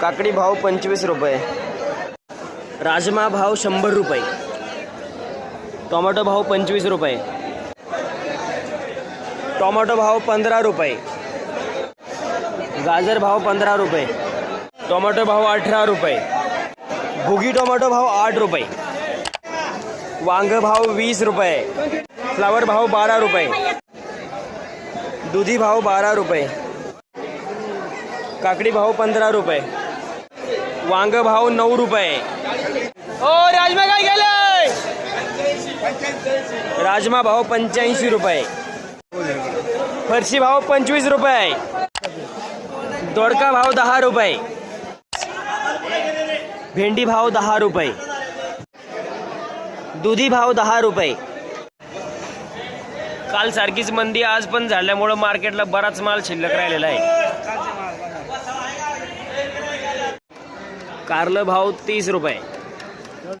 काकडी भाव पंचवीस रुपये. राजमा भाव शंभर रुपये. टोमॅटो भाव पंचवीस रुपये. टोमॅटो भाव पंधरा रुपये. गाजर भाव पंधरा रुपये. टोमॅटो भाव अठरा रुपये. भुगी टोमॅटो भाव आठ रुपये. वांग भाव वीस रुपये. फ्लावर भाव बारा रुपये. दुधी भाव बारा रुपये. काकडी भाव पंधरा रुपये. वांग भाव नऊ रुपये. ओ राजमा काय गेले राजमा भाव पंच्याऐंशी रुपये. फरशी भाव पंचवीस रुपये. दोडका भाव दहा रुपये. भेंडी भाव दहा रुपये. दुधी भाव दहा रुपये. काल सारखीच मंदी आज पण झाल्यामुळं मार्केटला बराच माल शिल्लक राहिलेला आहे. कारलं भाव तीस रुपये.